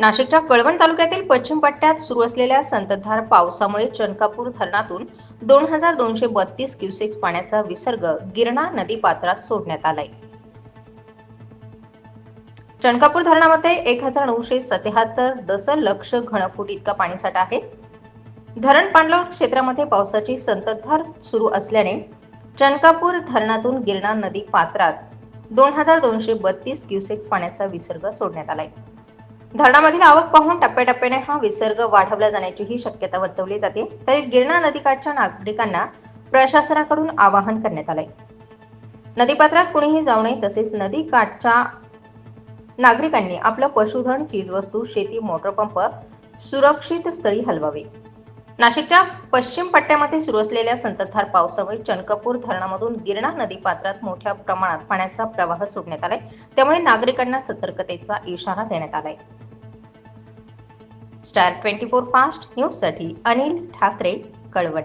नाशिकच्या कळवण तालुक्यातील पश्चिम पट्ट्यात सुरू असलेल्या संततधार पावसामुळे चनकापूर धरणातून दोन हजार दोनशे बत्तीस क्युसेक्स पाण्याचा विसर्ग गिरणा नदी पात्रात सोडण्यात आलाय. चणकापूर धरणामध्ये एक हजार नऊशे सत्याहत्तर दशलक्ष घनफूट इतका पाणीसाठा आहे. धरण पाणलोट क्षेत्रामध्ये पावसाची संततधार सुरू असल्याने चनकापूर धरणातून गिरणा नदी पात्रात दोन हजार दोनशे बत्तीस क्युसेक्स पाण्याचा विसर्ग सोडण्यात आलाय. धरणामधील आवक पाहून टप्प्याटप्प्याने हा विसर्ग वाढवला जाण्याचीही शक्यता वर्तवली जाते. तरी गिरणा नदीकाठच्या नागरिकांना प्रशासनाकडून आवाहन करण्यात आलंय. नदीपात्रात कुणीही जाऊ नये तसेच नदीकाठच्या नागरिकांनी आपलं पशुधन चीजवस्तू शेती मोटरपंप सुरक्षित स्थळी हलवावे. नाशिकच्या पश्चिम पट्ट्यामध्ये सुरू असलेल्या संततधार पावसामुळे चनकपूर धरणामधून गिरणा नदी पात्रात मोठ्या प्रमाणात पाण्याचा प्रवाह सोडण्यात आलाय. त्यामुळे नागरिकांना सतर्कतेचा इशारा देण्यात आलाय. स्टार ट्वेंटी फोर फास्ट न्यूजसाठी अनिल ठाकरे कळवण.